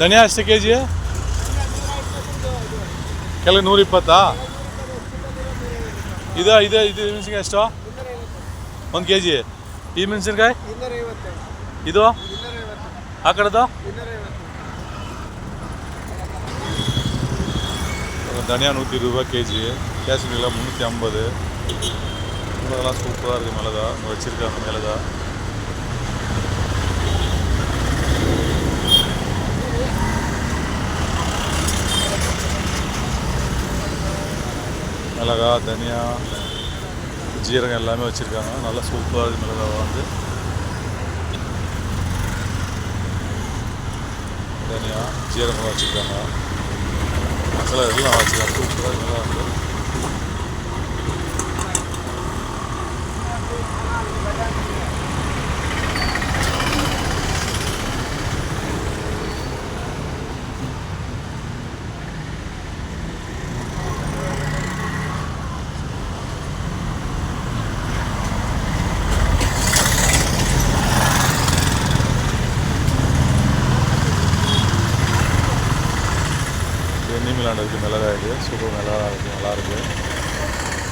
ಧನಿಯಾ ಎಷ್ಟು K G ಕೆಲ ನೂರ ಇಪ್ಪತ್ತಾ ಇದು ಇದು ಇದು ಮೆಣಸಿನ್ಕಾಯಿ ಎಷ್ಟು? ಒಂದು ಕೆ ಜಿ ಈ ಮೆಣಸಿನ್ಕಾಯಿ? ಇದು? ಆ ಕಡೆದು? ಧನಿಯಾ ನೂತಿ ರೂಪಾಯಿ ಕೆ ಜಿ கேஷ் இல்லை முந்நூற்றி ஐம்பது சூப்பராக இருக்குது மேலே தான் மிளகா தனியா ஜீரகம் எல்லாமே வச்சுருக்காங்க. நல்லா சூப்பராக இருக்குது மிளகா வந்து. தனியா ஜீரகம் வச்சுருக்காங்க. மசாலா எல்லாம் வச்சுருக்காங்க. சூப்பராக மிளகா வந்து. தண்ணி மீளாண்டு இருக்குது மிளகாய் இருக்குது சூப்பர் மிளகா இருக்குது நல்லாயிருக்கு